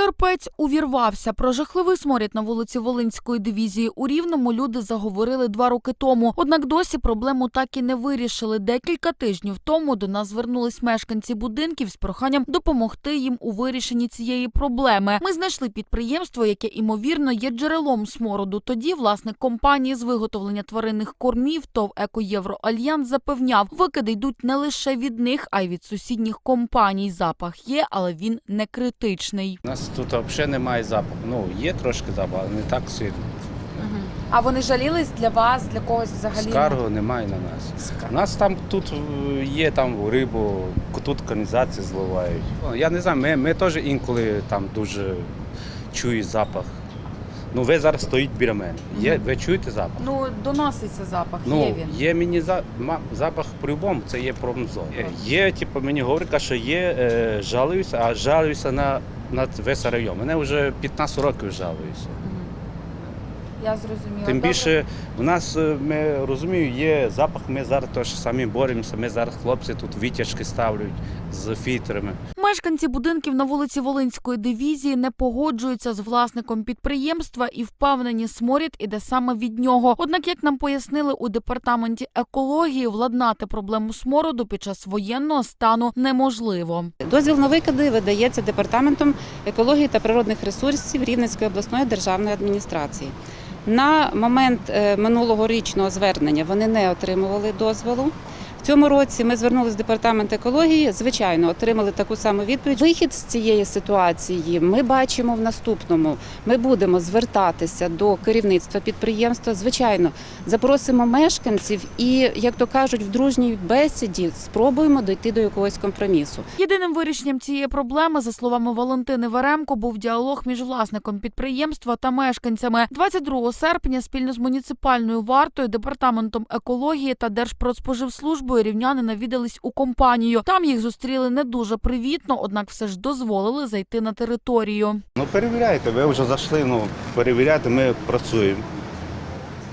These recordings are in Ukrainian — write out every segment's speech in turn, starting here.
Терпець увірвався. Про жахливий сморід на вулиці Волинської дивізії у Рівному люди заговорили два роки тому. Однак досі проблему так і не вирішили. Декілька тижнів тому до нас звернулись мешканці будинків з проханням допомогти їм у вирішенні цієї проблеми. Ми знайшли підприємство, яке імовірно є джерелом смороду. Тоді власник компанії з виготовлення тваринних кормів ТОВ «Екоєвроальянс» запевняв, викиди йдуть не лише від них, а й від сусідніх компаній. Запах є, але він не критичний. У нас тут взагалі немає запаху. Ну, є трошки запаху, але не так сильно. А вони жалілись для вас, для когось взагалі? Скаргу немає на нас. У нас там тут е, є там рибу, тут каналізації зливають. Ну, Я не знаю, ми, ми теж інколи там дуже чують запах. Ну, ви зараз стоїть біля мене. Є, ви чуєте запах? Ну, доноситься запах, Ну, є він. є мені за, ма- запах по-любому, це є промзон. Є, є, типу, мені говорять, що є, е, жалуюся, а жалуюся на, на весь район. Мене вже 15 років жалуюся. Я зрозуміла. Тим більше в нас, е, ми розумію, є запах, ми зараз теж самі боремося, ми зараз хлопці тут витяжки ставлять з фільтрами. Мешканці будинків на вулиці Волинської дивізії не погоджуються з власником підприємства і впевнені, сморід іде саме від нього. Однак, як нам пояснили у департаменті екології, владнати проблему смороду під час воєнного стану неможливо. Дозвіл на викиди видається департаментом екології та природних ресурсів Рівненської обласної державної адміністрації. На момент минулогорічного минулого річного звернення вони не отримували дозволу. В цьому році ми звернулися в департамент екології. Звичайно, отримали таку саму відповідь. Вихід з цієї ситуації ми бачимо в наступному. Ми будемо звертатися до керівництва підприємства. Звичайно, запросимо мешканців і, як то кажуть, в дружній бесіді спробуємо дойти до якогось компромісу. Єдиним вирішенням цієї проблеми, за словами Валентини Веремко, був діалог між власником підприємства та мешканцями. 22 серпня спільно з муніципальною вартою, департаментом екології та Держпродспоживслужбою рівняни навідались у компанію. Там їх зустріли не дуже привітно, однак все ж дозволили зайти на територію. Ну перевіряйте, ви вже зайшли, ну перевіряйте, ми працюємо.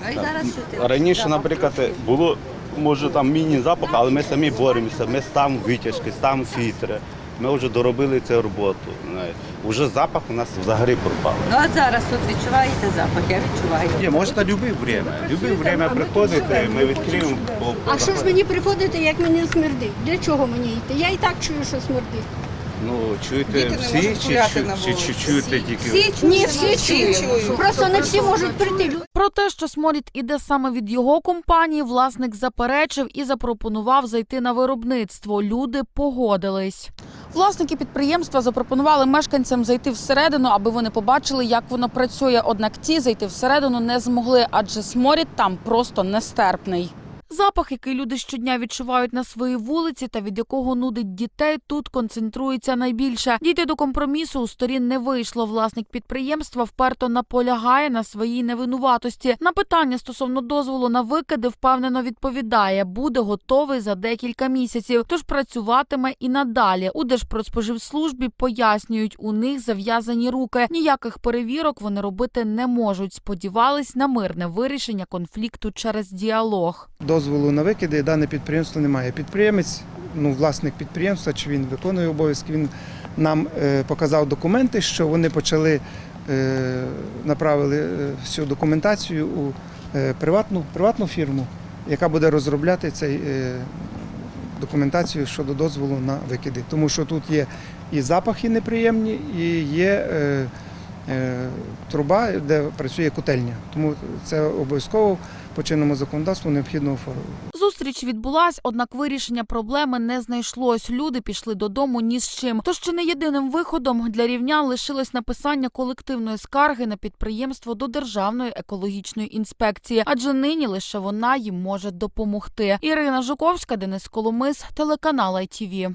А зараз що ти? Раніше, наприклад, було може там міні-запах, але ми самі боремося, ми ставимо витяжки, ставимо фільтри. Ми вже доробили цю роботу. Уже запах у нас взагалі пропав. Ну а зараз тут відчуваєте запах, я відчуваю. Ні, можна любе время. Любе время приходите, ми відкриємо. А що ж мені приходити, як мені смердить? Для чого мені йти? Я і так чую, що смердить. Ну, чуєте всі чи, чи, чи, чи чуєте тільки? Всі, Ні, всі чують. Просто не всі можуть прийти. Про те, що сморід іде саме від його компанії, власник заперечив і запропонував зайти на виробництво. Люди погодились. Власники підприємства запропонували мешканцям зайти всередину, аби вони побачили, як воно працює. Однак ті зайти всередину не змогли, адже сморід там просто нестерпний. Запах, який люди щодня відчувають на своїй вулиці та від якого нудить дітей, тут концентрується найбільше. Дійти до компромісу у сторін не вийшло. Власник підприємства вперто наполягає на своїй невинуватості. На питання стосовно дозволу на викиди впевнено відповідає, буде готовий за декілька місяців, тож працюватиме і надалі. У Держпродспоживслужбі пояснюють, у них зав'язані руки. Ніяких перевірок вони робити не можуть. Сподівались на мирне вирішення конфлікту через діалог. Дозволу на викиди дане підприємство не має. Підприємець, ну власник підприємства, чи він виконує обов'язки, він нам е, показав документи, що вони почали е, направили е, всю документацію у приватну, приватну фірму, яка буде розробляти цей. Документацію щодо дозволу на викиди, тому що тут є і запахи неприємні, і є труба, де працює котельня. Тому це обов'язково по чинному законодавству необхідно оформити. Зустріч відбулась, однак вирішення проблеми не знайшлось. Люди пішли додому ні з чим. Тож чи не єдиним виходом для рівнян лишилось написання колективної скарги на підприємство до Державної екологічної інспекції, адже нині лише вона їм може допомогти. Ірина Жуковська, Денис Коломис, телеканал ITV.